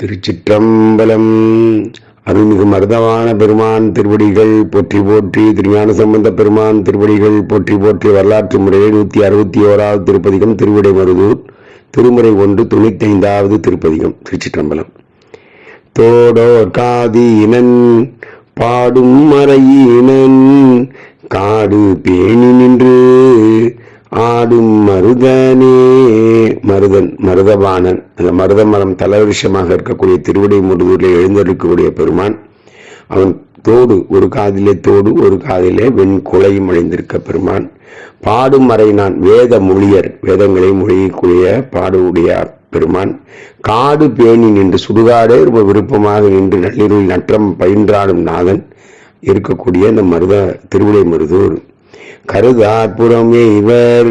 திருச்சிற்றம்பலம். அருள்மிகு மருதவான பெருமான் திருவடிகள் போற்றி போற்றி திருஞான சம்பந்த பெருமான் திருவடிகள் போற்றி போற்றி வரலாற்று முறையை நூற்றி அறுபத்தி ஓராவது திருப்பதிகம் திருவிடை மருதூர் திருமுறை ஒன்று தொண்ணூத்தி ஐந்தாவது திருப்பதிகம் திருச்சிற்றம்பலம். தோடோர் காதீனன் பாடும் மறையினன் காடு பேணி நின்று ஆடும் மருதனே மருதன் மருதவாணன். அந்த மருத மரம் தலவிருஷமாக இருக்கக்கூடிய திருவிடை முருகூரில் எழுந்தருக்கக்கூடிய பெருமான். அவன் தோடு ஒரு காதிலே தோடு ஒரு காதிலே வெண் குலையும் அடைந்திருக்க பெருமான். பாடும் மறைனான் வேத மொழியர் வேதங்களை மொழியக்கூடிய பாடுடைய பெருமான். காடு பேணி நின்று சுடுகாடே ரொம்ப விருப்பமாக நின்று நள்ளிருள் நற்றம் பயின்றாடும் நாதன் இருக்கக்கூடிய இந்த மருத திருவிடை மருதூர். கருதாற்புறம் இவர்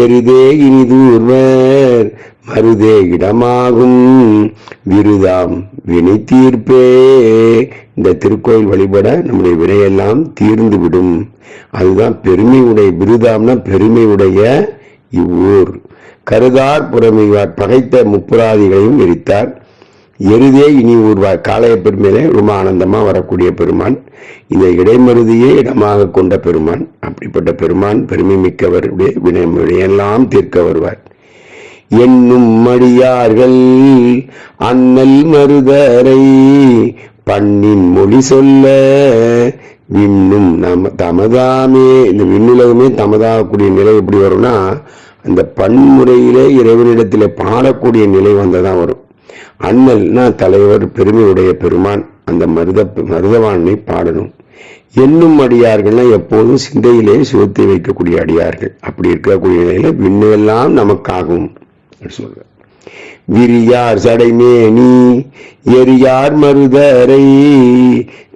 எரிதே இனிதூர்வர் மருதே இடமாகும். விருதாம் வினை தீர்ப்பே இந்த திருக்கோயில் வழிபட நம்முடைய வினையெல்லாம் தீர்ந்து விடும் அதுதான் பெருமையுடைய விருதாம்னா பெருமையுடைய இவ்வூர். கருதார் புறமைவார் பகைத்த முப்புராதிகளையும் எரித்தார் எருதே இனி ஊர்வார். காளைய பெருமையிலே ரொம்ப ஆனந்தமாக வரக்கூடிய பெருமான். இந்த இடைமருதியே இடமாக கொண்ட பெருமான். அப்படிப்பட்ட பெருமான் பெருமை மிக்கவருடைய வினையெல்லாம் தீர்க்க வருவார். என்னும் மடியார்கள் அண்ணல் மருதரை பண்ணின் மொழி சொல்ல விண்ணும் நம தமதாமே இந்த விண்ணுலகமே தமதாகக்கூடிய நிலை எப்படி வரும்னா அந்த பன்முறையிலே இறைவனிடத்தில் பாடக்கூடிய நிலை வந்ததான் வரும். அண்ணல்னா தலைவர் பெருமையுடைய பெருமான் அந்த மருத மருதவானை பாடணும். என்னும் அடியார்கள்னா எப்போதும் சிந்தையிலே சுகத்தை வைக்கக்கூடிய அடியார்கள். அப்படி இருக்கக்கூடிய நிலையில விண்ணுவெல்லாம் நமக்காகும். சொல்ற விரியார் சடைமேனி எரியார் மருதரை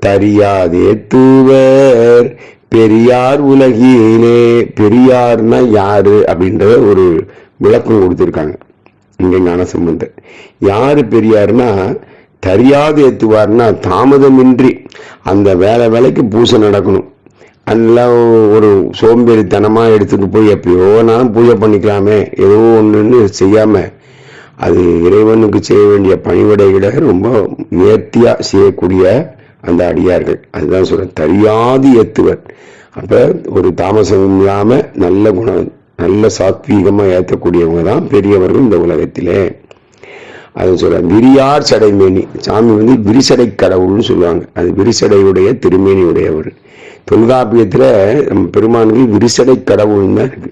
தரியாதே தூவர் பெரியார் உலகிலே பெரியார்னா யாரு அப்படின்ற ஒரு விளக்கம் கொடுத்திருக்காங்க. இங்க ஞான சம்பந்தர் யாரு பெரியார்னா தெரியாது ஏத்துவார்னா தாமதமின்றி அந்த வேலை வேலைக்கு பூஜை நடக்கணும். அதெல்லாம் ஒரு சோம்பேறித்தனமாக எடுத்துட்டு போய் எப்பயோ நாளும் பூஜை பண்ணிக்கலாமே. ஏதோ ஒன்றுன்னு செய்யாமல் அது இறைவனுக்கு செய்ய வேண்டிய பணிவிடைகளை ரொம்ப நேர்த்தியாக செய்யக்கூடிய அந்த அடியார்கள். அதுதான் சொல்கிறேன் தெரியாது ஏத்துவர். அப்போ ஒரு தாமசம் இல்லாமல் நல்ல குணம் நல்ல சாத்வீகமாக ஏற்றக்கூடியவங்க தான் பெரியவர்கள் இந்த உலகத்திலே. அது சொல்கிறேன் விரியார் சடைமேனி. சாமி வந்து விரிசடை கடவுள்னு சொல்லுவாங்க. அது விரிசடையுடைய திருமேனி உடையவர் தொல்காப்பியத்துல நம்ம பெருமானுக்கு விரிசடை கடவுள்னு தான் இருக்கு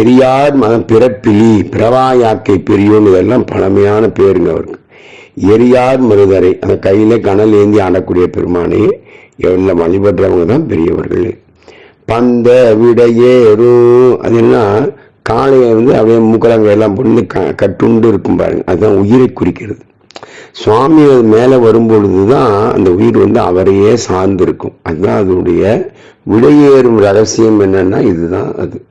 எரியார் மதம் பிறப்பிலி பிரவாயாக்கை பெரியோன் இதெல்லாம் பழமையான பேருங்க அவருக்கு. எரியார் மருதரை அந்த கையில் கனல் ஏந்தி ஆடக்கூடிய பெருமானை எவ்வளோ வழிபடுறவங்க தான் பெரியவர்கள். பந்த விடையேறும் அது என்ன காளையை வந்து அப்படியே மூக்கலங்க எல்லாம் பொண்ணு கட்டுண்டு இருக்கும் பாருங்க. அதுதான் உயிரை குறிக்கிறது. சுவாமி அது மேலே வரும்பொழுது தான் அந்த உயிர் வந்து அவரையே சார்ந்து இருக்கும் அதுதான் அதனுடைய விடையேறும் ரகசியம் என்னன்னா இதுதான் அது.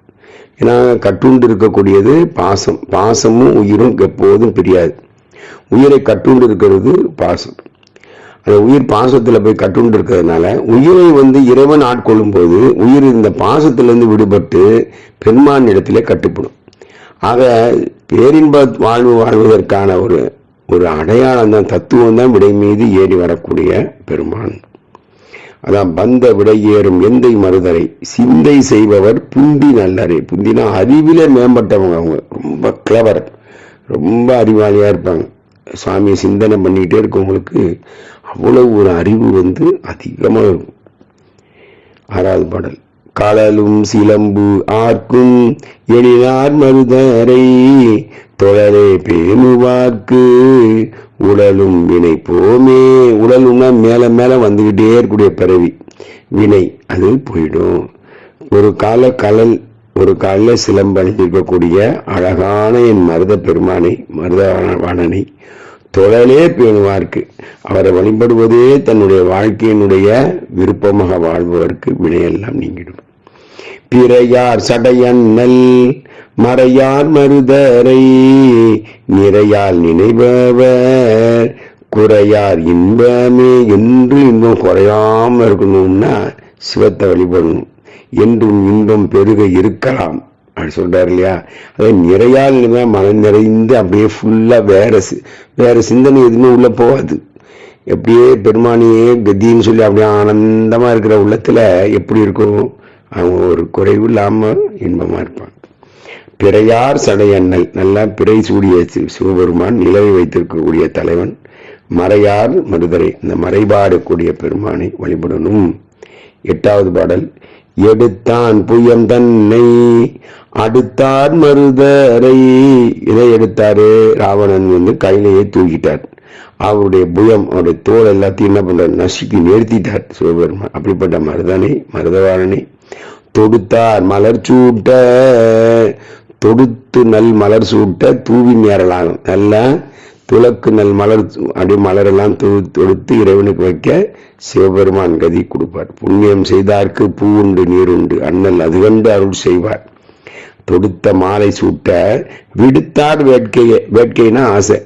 ஏன்னா கட்டுண்டு இருக்கக்கூடியது பாசம். பாசமும் உயிரும் எப்போதும் பிரியாது. உயிரை கட்டுண்டு இருக்கிறது பாசம். அந்த உயிர் பாசத்துல போய் கட்டுண்டு இருக்கிறதுனால உயிரை வந்து இறைவன் ஆட்கொள்ளும் போது உயிர் இந்த பாசத்திலிருந்து விடுபட்டு பெருமான் இடத்திலே கட்டுப்படும். ஆக பேரின்ப வாழ்வு வாழ்வதற்கான ஒரு ஒரு அடையாளம் தான் தத்துவம் தான் விடை மீது ஏறி வரக்கூடிய பெருமான். அதான் பந்த ஏறும் எந்தை மருதரை சிந்தை செய்பவர் புந்தி நல்லரை புந்தினா அறிவில மேம்பட்டவங்க அவங்க ரொம்ப கிளவர் ரொம்ப அறிவாளியா இருப்பாங்க. சுவாமியை சிந்தனை பண்ணிக்கிட்டே இருக்கவங்களுக்கு அவ்வளவு ஒரு அறிவு வந்து அதிகமாக இருக்கும். ஆறாவது பாடல் கடலும் சிலம்பு ஆர்க்கும் எழிலார் மருதரை தொழலே பேணுவார்க்கு உடலும் வினை போமே. உடலும்னா மேல மேல வந்துகிட்டே இருக்கக்கூடிய பிறவி. வினை அது போயிடும். ஒரு கால கலல் ஒரு காலில் சிலம்பு அணிந்திருக்கக்கூடிய அழகான என் மருத பெருமானை மருதவாணனை தொழலே பேணுவார்க்கு அவரை வழிபடுவதே தன்னுடைய வாழ்க்கையினுடைய விருப்பமாக வாழ்பவருக்கு வினையெல்லாம் நீங்கிடும். பிறையார் நெல் மறையார் மருதரை நிறையால் நினைபவர் குறையார் இன்பமே என்று இன்பம் குறையாம இருக்கணும்னா சிவத்தை வழிபடணும். என்றும் இன்பம் பெருக இருக்கலாம். அப்படி சொல்றாரு இல்லையா? அதே நிறையால் இனிமே மனம் நிறைந்து அப்படியே ஃபுல்லா வேற சி- வேற சிந்தனை எதுவுமே உள்ள போகாது. எப்படியே பெருமானியே கத்தின்னு சொல்லி அப்படியே ஆனந்தமா இருக்கிற உள்ளத்துல எப்படி இருக்கும் அவங்க ஒரு குறைவு இல்லாம இன்பமா இருப்பாங்க பிறையார் சடையண்ணல். நல்லா பிறை சூடிய சிவபெருமான் நிலவை வைத்திருக்கக்கூடிய தலைவன் மறையார் மருதரை. இந்த மறைபாடக்கூடிய பெருமானை வழிபடணும். எட்டாவது பாடல் எடுத்தான் புயம் தன்னை அடுத்தார் மருதரை. இதை எடுத்தாரு ராவணன் வந்து கையிலேயே தூக்கிட்டார். அவருடைய புயம் அவருடைய தோல் எல்லாத்தையும் என்ன பண்றார்? நசுக்கி நிறுத்திட்டார் சிவபெருமான். அப்படிப்பட்ட மருதனை மருதவாரனை தொடுத்தார் மலர் சூட்ட தொடுத்து நல் மலர் சூட்ட தூவி மேறலாம் நல்லா துளக்கு நல் மலர் அப்படி மலரெல்லாம் தொ தொடுத்து இறைவனுக்கு வைக்க சிவபெருமான் கதி கொடுப்பார். புண்ணியம் செய்தார்க்கு பூ உண்டு நீர் உண்டு அண்ணல் அது கண்டு அருள் செய்வார். தொடுத்த மாலை சூட்ட விடுத்தார் வேட்கையே வேட்கைனா ஆசை.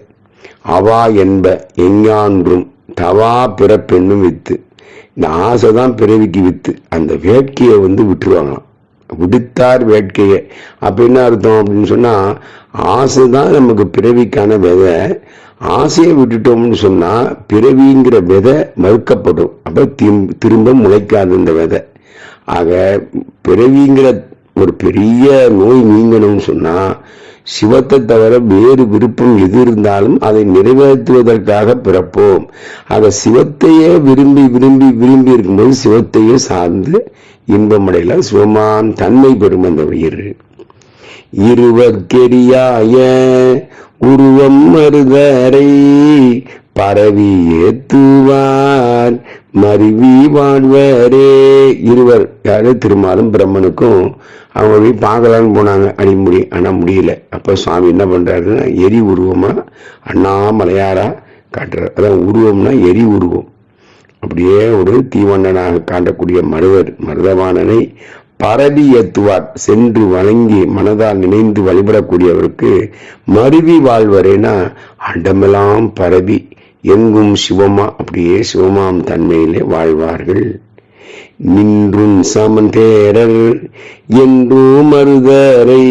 அவா என்ப எஞ்ஞான்றும் தவா பிறப்பெண்ணும் வித்து. இந்த ஆசை தான் பிறவிக்கு வித்து. அந்த வேட்கையை வந்து விட்டுருவாங்களாம். விடுத்தார் வேட்கையை. அப்ப என்ன அர்த்தம் அப்படின்னு சொன்னா ஆசை தான் நமக்கு பிறவிக்கான விதை. ஆசையை விட்டுட்டோம்னு சொன்னா பிறவிங்கிற விதை மறுக்கப்படும். அப்போ திம்- திரும்ப முளைக்காது இந்த விதை. ஆக பிறவிங்கிற ஒரு பெரிய நோய் நீங்கணும்னு சொன்னா சிவத்தை தவிர வேறு விருப்பம் எது இருந்தாலும் அதை நிறைவேற்றுவதற்காக பிறப்போம். ஆக சிவத்தையே விரும்பி விரும்பி விரும்பி இருக்கும்போது சிவத்தையே சார்ந்து இன்பமடையல. சிவமான் தன்மை பெறும் அந்த உயிர். இருவர்க்கெரியாய உருவம் மருதரை பரவி ஏத்துவார். மருவி வாழ்வரே. இருவர் யாரு? திருமாலும் பிரம்மனுக்கும் அவங்க போய் பார்க்கலான்னு போனாங்க. அடிமுடி ஆனால் முடியல. அப்போ சுவாமி என்ன பண்ணுறாருன்னா எரி உருவமாக அண்ணாமலையாராக காட்டுறார் அதான் உருவம்னா எரி உருவம். அப்படியே ஒரு தீவண்ணனாக காட்டக்கூடிய மருவர் மருதவாணனை பரவி ஏத்துவார். சென்று வணங்கி மனதால் நினைந்து வழிபடக்கூடியவருக்கு மருவி வாழ்வரேனா அண்டமெல்லாம் பரவி எங்கும் சிவமா அப்படியே சிவமாம் தன்மையிலே வாழ்வார்கள். நின்றும் சமன் தேரர் என்றும் மருதரை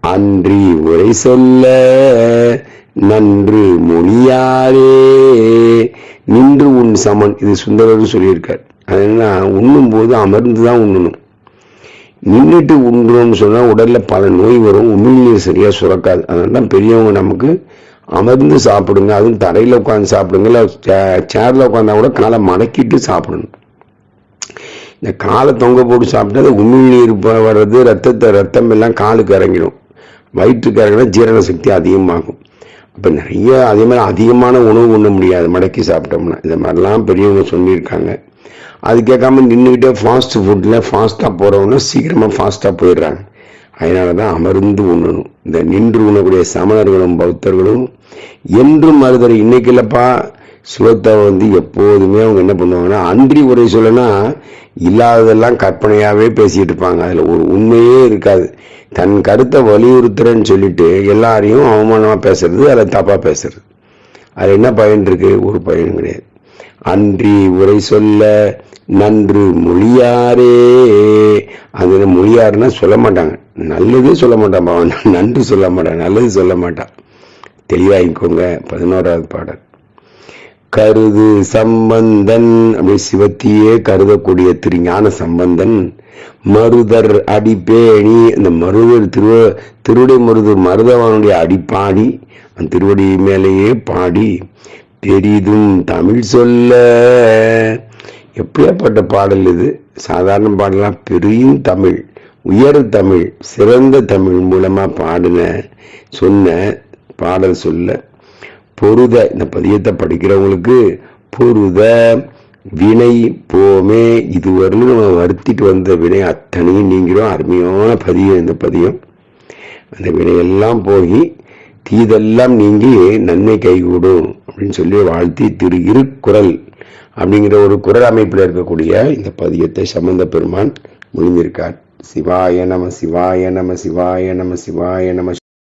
அன்றி உரை சொல்ல நன்று மொழியாரே. நின்று உன் சமன் இது சுந்தரர் சொல்லியிருக்கார். அது என்னன்னா உண்ணும் போது அமர்ந்து தான் உண்ணணும். நின்றுட்டு உண்றோம்னு சொன்னால் உடல்ல பல நோய் வரும் உமிழ்நீர் சரியா சுரக்காது. அதனால தான் பெரியவங்க நமக்கு அமர்ந்து சாப்பிடுங்க. அதுவும் தரையில உட்காந்து சாப்பிடுங்க இல்லை சே- சேர்ல உட்காந்தா கூட காலை மடக்கிட்டு சாப்பிடணும். இந்த காலை தொங்க போட்டு சாப்பிட்டா அது உமிழ்நீர் ப- வர்றது ரத்தத்தை ரத்தம் எல்லாம் காலுக்கு இறங்கிடும். வயிற்றுக்கு இறங்கினா ஜீரண சக்தி அதிகமாகும். அப்போ நிறைய அதே மாதிரி அதிகமான உணவு உண்ண முடியாது மடக்கி சாப்பிட்டோம்னா. இந்த மாதிரிலாம் பெரியவங்க சொல்லியிருக்காங்க. அது கேட்காம நின்றுக்கிட்டே ஃபாஸ்ட் ஃபுட்டில் ஃபாஸ்ட்டாக போகிறவங்க சீக்கிரமாக ஃபாஸ்ட்டாக போயிடுறாங்க. அதனால தான் அமர்ந்து உண்ணணும். இந்த நின்று உண்ணக்கூடிய சமணர்களும் பௌத்தர்களும் என்றும் மறுதல் இன்னைக்கு இல்லைப்பா ஸ்லோத்தாவை வந்து எப்போதுமே அவங்க என்ன பண்ணுவாங்கன்னா அன்றி உரை சொல்லனா இல்லாததெல்லாம் கற்பனையாகவே பேசிகிட்டு இருப்பாங்க. அதில் ஒரு உண்மையே இருக்காது. தன் கருத்தை வலியுறுத்துறேன்னு சொல்லிட்டு எல்லாரையும் அவமானமாக பேசுறது அதில் தப்பாக பேசுறது. அது என்ன பயன் இருக்கு? ஒரு பயன் கிடையாது. அன்றி உரை சொல்ல நன்று மொழியாரே. அது மொழியாருன்னா சொல்ல மாட்டாங்க. நல்லதே சொல்ல மாட்டான் பாவன் நன்று சொல்ல மாட்டான். நல்லது சொல்ல மாட்டான். தெளிவாகிக்கோங்க பதினோராவது பாடல். கருது சம்பந்தன் அப்படி சிவத்தையே கருதக்கூடிய திருஞான சம்பந்தன். மருதர் அடிப்பேணி அந்த மருதர் திரு திருவடி மருதர் மருதவனுடைய அடிப்பாடி அந்த திருவடி மேலேயே பாடி பெரிதும் தமிழ் சொல்ல. எப்படியாப்பட்ட பாடல் இது? சாதாரண பாடலாம் பெரியும் தமிழ் உயர் தமிழ் சிறந்த தமிழ் மூலமாக பாடின சொன்ன பாடல் சொல்ல. பொருத இந்த பதியத்தை படிக்கிறவங்களுக்கு பொருத வினை போமே. இதுவரையிலும் நம்ம வருத்திட்டு வந்த வினை அத்தனையும் நீங்கிறோம் அருமையான பதியம் இந்த பதியம் அந்த வினையெல்லாம் போய் தீதெல்லாம் நீங்கி நன்மை கைகூடும் அப்படின்னு சொல்லி வாழ்த்தி திரு இருக்குறள் அப்படிங்கிற ஒரு குரல் அமைப்பில் இருக்கக்கூடிய இந்த பதியத்தை சம்பந்த பெருமான் மொழிந்திருக்கார் சிவாய நம சிவாய நம சிவாய நம சிவாய நம